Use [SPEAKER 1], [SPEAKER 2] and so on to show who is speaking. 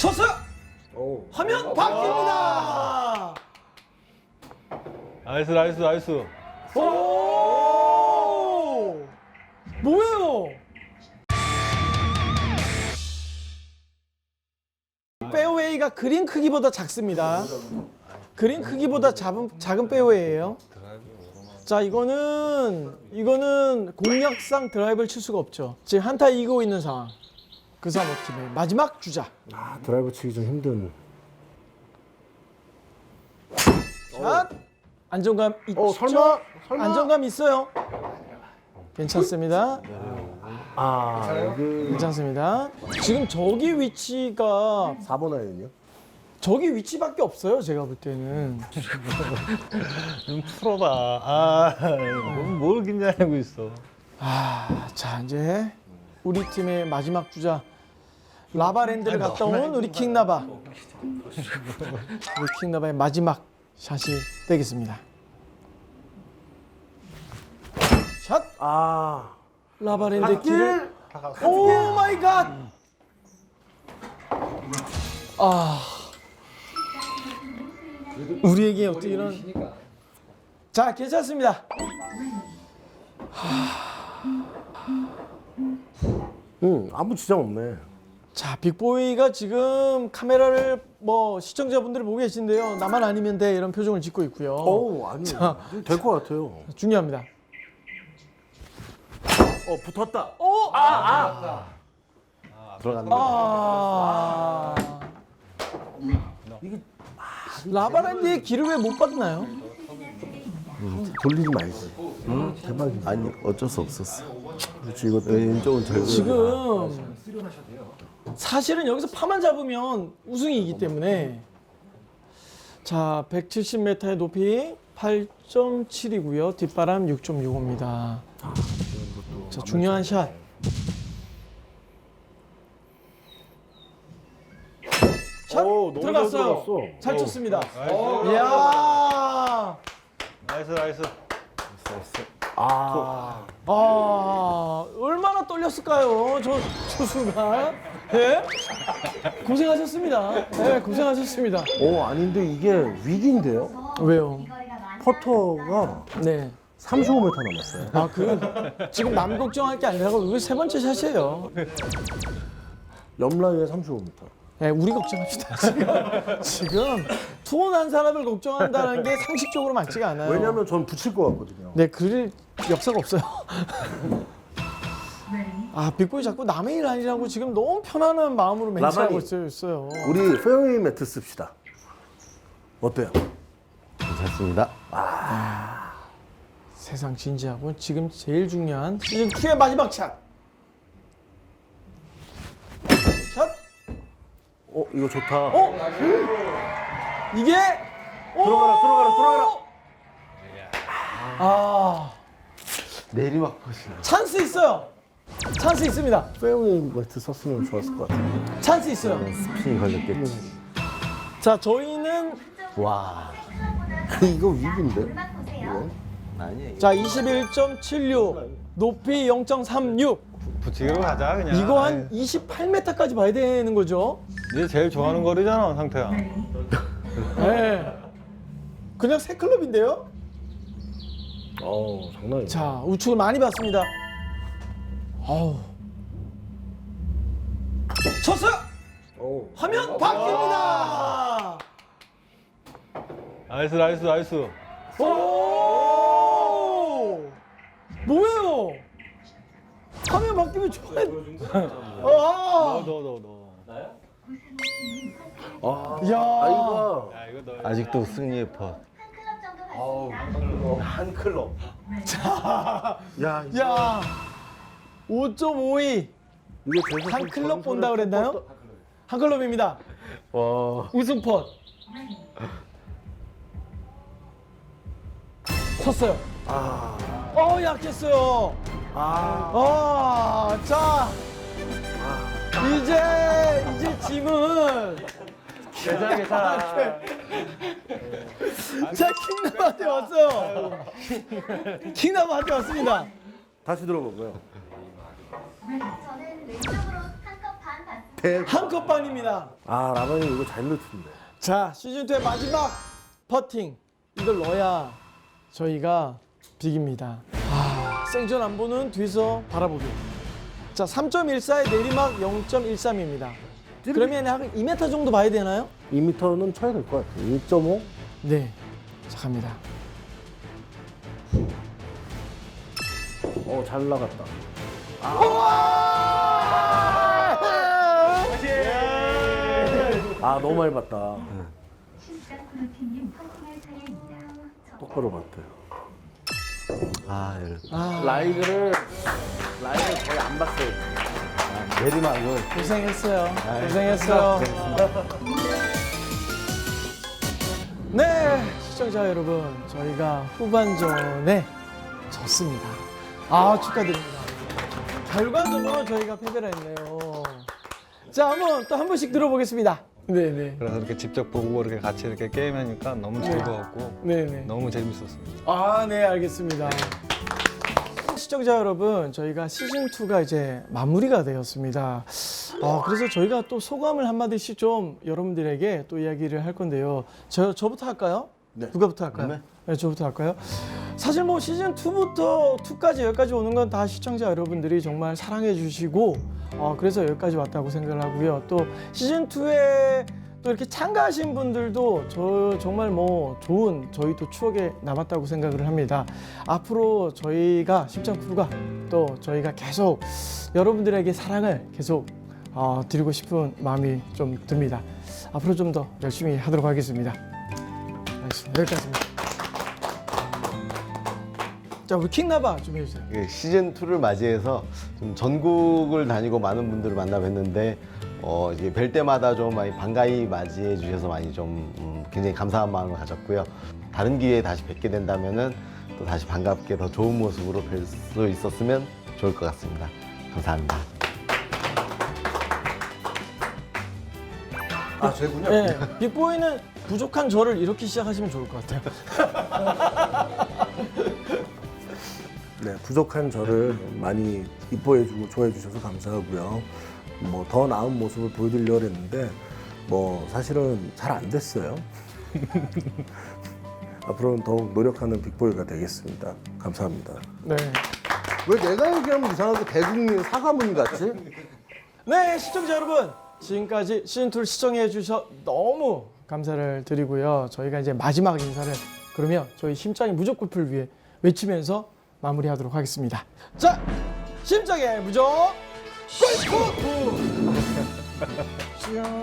[SPEAKER 1] 쳤어요.
[SPEAKER 2] 오.
[SPEAKER 1] 화면 바뀝니다.
[SPEAKER 3] 나이스 나이스 나이스.
[SPEAKER 1] 오! 뭐예요? 페어웨이가 그린 크기보다 작습니다. 그린 크기보다 작은, 작은 페어웨이예요. 자, 이거는 이거는 공략상 드라이브를 칠 수가 없죠. 지금 한타 이기고 있는 상황. 그 사모 팀의 마지막 주자.
[SPEAKER 2] 아, 드라이브 치기 좀 힘든.
[SPEAKER 1] 샷. 안정감 있죠?
[SPEAKER 2] 어, 설마? 설마?
[SPEAKER 1] 안정감 있어요. 괜찮습니다.
[SPEAKER 2] 아, 여기
[SPEAKER 1] 괜찮습니다. 지금 저기 위치가
[SPEAKER 2] 4번 아이언이요?
[SPEAKER 1] 저기 위치밖에 없어요. 제가 볼 때는.
[SPEAKER 3] 좀 풀어봐. 아, 뭘 긴장하고 있어.
[SPEAKER 1] 아, 자 이제 우리 팀의 마지막 주자 라바랜드를 갔다 온 우리 킹나바. 우리 킹나바의 마지막 샷이 되겠습니다. 샷
[SPEAKER 2] 아,
[SPEAKER 1] 라바랜드 길을 오 마이 갓. 아. 우리에게 어떻게 이런 자, 괜찮습니다.
[SPEAKER 2] 응, 아무 지장 없네.
[SPEAKER 1] 자, 빅보이가 지금 카메라를 뭐 시청자분들이 보고 계신데요. 나만 아니면 돼 이런 표정을 짓고 있고요.
[SPEAKER 2] 어우, 아니요. 될 것 같아요.
[SPEAKER 1] 중요합니다.
[SPEAKER 2] 어, 붙었다.
[SPEAKER 1] 오!
[SPEAKER 2] 들어갔네.
[SPEAKER 1] 아.
[SPEAKER 2] 이게
[SPEAKER 1] 라바랜드의 길을 왜 못 받나요?
[SPEAKER 2] 돌리지 말지. 응? 대박이지.
[SPEAKER 4] 아니 어쩔 수 없었어.
[SPEAKER 2] 그렇지, 이것도.
[SPEAKER 4] 왼쪽은 절대
[SPEAKER 1] 지금 사실은 여기서 파만 잡으면 우승이기 때문에. 자 170m의 높이 8.7이고요. 뒷바람 6.65입니다. 자 중요한 샷. 샷!
[SPEAKER 2] 오, 너무 잘
[SPEAKER 1] 들어갔어요.
[SPEAKER 2] 들어갔어.
[SPEAKER 1] 잘 쳤습니다.
[SPEAKER 3] 나이스.
[SPEAKER 1] 이야.
[SPEAKER 3] 나이스 나이스.
[SPEAKER 2] 아,
[SPEAKER 1] 아 얼마나 떨렸을까요? 저 투수가 예? 고생하셨습니다 예 고생하셨습니다
[SPEAKER 2] 오, 아닌데 이게 위기인데요?
[SPEAKER 1] 왜요?
[SPEAKER 2] 퍼터가
[SPEAKER 1] 네.
[SPEAKER 2] 35m 남았어요.
[SPEAKER 1] 아, 그 지금 남 걱정할 게 아니라 이거 세 번째 샷이에요.
[SPEAKER 2] 옆라인에 35m.
[SPEAKER 1] 네, 우리 걱정합시다. 지금 지금 투혼한 사람을 걱정한다는 게 상식적으로 맞지가 않아요.
[SPEAKER 2] 왜냐면 전 붙일 것 같거든요.
[SPEAKER 1] 네, 그릴 역사가 없어요. 아, 빅보이 자꾸 남의 일 아니라고 지금 너무 편안한 마음으로 멘트하고
[SPEAKER 2] 라바니.
[SPEAKER 1] 있어요. 있어요.
[SPEAKER 2] 우리 페어웨이 매트 씁시다. 어때요?
[SPEAKER 4] 괜찮습니다.
[SPEAKER 1] 세상 진지하고 지금 제일 중요한 시즌 2의 마지막 샷. 샷.
[SPEAKER 2] 어, 이거 좋다.
[SPEAKER 1] 어? 이게
[SPEAKER 2] 들어가라, 들어가라, 들어가라.
[SPEAKER 1] 아
[SPEAKER 4] 내리막 퍼시네.
[SPEAKER 1] 찬스 있어요. 찬스 있습니다.
[SPEAKER 2] 페어웨이 매트 썼으면 좋았을 것 같아요.
[SPEAKER 1] 찬스 있어요.
[SPEAKER 4] 스핀이 걸렸겠지.
[SPEAKER 1] 자 저희는
[SPEAKER 4] 와.
[SPEAKER 2] 이거 위기인데? 이거?
[SPEAKER 4] 아니야.
[SPEAKER 1] 자21.76 높이 0.36
[SPEAKER 3] 붙이기로 가자 그냥.
[SPEAKER 1] 이거 한 28m까지 봐야 되는 거죠.
[SPEAKER 3] 이제 제일 좋아하는 거리잖아 상태야.
[SPEAKER 1] 네. 그냥 새 클럽인데요.
[SPEAKER 2] 어우, 장난 아니야.
[SPEAKER 1] 자 우측을 많이 봤습니다. 어우. 쳤어요. 화면 바뀝니다.
[SPEAKER 3] 나이스 나이스 나이스.
[SPEAKER 1] 오! 뭐예요? 화면 바뀌면 좋아해. 아!
[SPEAKER 3] 너너 너.
[SPEAKER 2] 아,
[SPEAKER 1] 야.
[SPEAKER 2] 아이고.
[SPEAKER 3] 야 이거 너.
[SPEAKER 4] 아직도 승리의 퍼.
[SPEAKER 2] 한 클럽. 야,
[SPEAKER 1] 야. 5.52.
[SPEAKER 2] 이거 제가
[SPEAKER 1] 한 클럽 본다 그랬나요? 한 클럽입니다.
[SPEAKER 4] 와.
[SPEAKER 1] 우승 펀. 쳤어요.
[SPEAKER 2] 아,
[SPEAKER 1] 어, 약했어요.
[SPEAKER 2] 아,
[SPEAKER 1] 아, 자. 이제 이제 짐은
[SPEAKER 2] 계산 계산.
[SPEAKER 1] 자 킹나바한테 왔어요. 킹나바한테 왔습니다.
[SPEAKER 2] 다시 들어보고요.
[SPEAKER 5] 저는 왼쪽으로 한 컵 반 받습니다.
[SPEAKER 2] 대박.
[SPEAKER 1] 한컵 반입니다.
[SPEAKER 2] 아 라방이 이거 잘 넣던데.
[SPEAKER 1] 자, 시즌 2의 마지막 퍼팅. 이걸 넣어야 저희가 비깁니다. 아, 생전 안 보는 뒤에서 바라보기. 자, 3.14의 내리막 0.13입니다. 그러면 한 2m 정도 봐야 되나요?
[SPEAKER 2] 2m는 쳐야 될 것 같아요. 2.5?
[SPEAKER 1] 네. 자, 갑니다.
[SPEAKER 2] 어, 잘 나갔다. 아, 너무 많이 봤다.
[SPEAKER 5] 신상 프로틴님 퍼팅할 차례입니다.
[SPEAKER 2] 똑바로 봤대요.
[SPEAKER 4] 아, 이런.
[SPEAKER 1] 아,
[SPEAKER 2] 라이그를, 라이그를 거의 안 봤어요.
[SPEAKER 4] 내리막을.
[SPEAKER 1] 고생했어요. 고생했어요. 네, 시청자 여러분, 저희가 후반전에 졌습니다. 아, 축하드립니다. 결과적으로 저희가 패배를 했네요. 자, 한번 또 한 번씩 들어보겠습니다. 네네.
[SPEAKER 3] 그래서 이렇게 직접 보고 이렇게 같이 이렇게 게임하니까 너무 즐거웠고
[SPEAKER 1] 네네.
[SPEAKER 3] 너무 재밌었습니다.
[SPEAKER 1] 아, 네, 알겠습니다. 시청자 여러분, 저희가 시즌 2가 이제 마무리가 되었습니다. 아, 그래서 저희가 또 소감을 한마디씩 좀 여러분들에게 또 이야기를 할 건데요. 저, 저부터 할까요?
[SPEAKER 2] 네.
[SPEAKER 1] 누가부터 할까요? 네. 저부터 할까요? 사실 뭐 시즌 2부터 2까지 여기까지 오는 건 다 시청자 여러분들이 정말 사랑해 주시고, 어, 그래서 여기까지 왔다고 생각을 하고요. 또 시즌 2에 또 이렇게 참가하신 분들도 저 정말 뭐 좋은 저희 또 추억에 남았다고 생각을 합니다. 앞으로 저희가 심장 크루가 또 저희가 계속 여러분들에게 사랑을 계속 어, 드리고 싶은 마음이 좀 듭니다. 앞으로 좀 더 열심히 하도록 하겠습니다. 알겠습니다. 여기까지입니다. 자, 우리 킹나바 좀 해주세요.
[SPEAKER 4] 예, 시즌 2를 맞이해서 좀 전국을 다니고 많은 분들을 만나 뵀는데 어, 이제 뵐 때마다 좀 많이 반가이 맞이해 주셔서 많이 좀 음, 굉장히 감사한 마음을 가졌고요. 다른 기회에 다시 뵙게 된다면은 또 다시 반갑게 더 좋은 모습으로 뵐 수 있었으면 좋을 것 같습니다. 감사합니다.
[SPEAKER 2] 아, 저군요
[SPEAKER 1] 네, 빅보이는 부족한 저를 이렇게 시작하시면 좋을 것 같아요.
[SPEAKER 2] 네, 부족한 저를 많이 이뻐해주고 좋아해주셔서 감사하고요. 뭐 더 나은 모습을 보여드리려고 했는데 뭐 사실은 잘 안 됐어요. 앞으로는 더욱 노력하는 빅보이가 되겠습니다. 감사합니다.
[SPEAKER 1] 네.
[SPEAKER 2] 왜 내가 얘기하면 이상하게 대국민 사과문 같지?
[SPEAKER 1] 네, 시청자 여러분. 지금까지 시즌2를 시청해 주셔서 너무 감사를 드리고요. 저희가 이제 마지막 인사를 그러면 저희 심장의 무적 골프를 위해 외치면서 마무리하도록 하겠습니다. 자, 심장의 무적 골프! 뿅.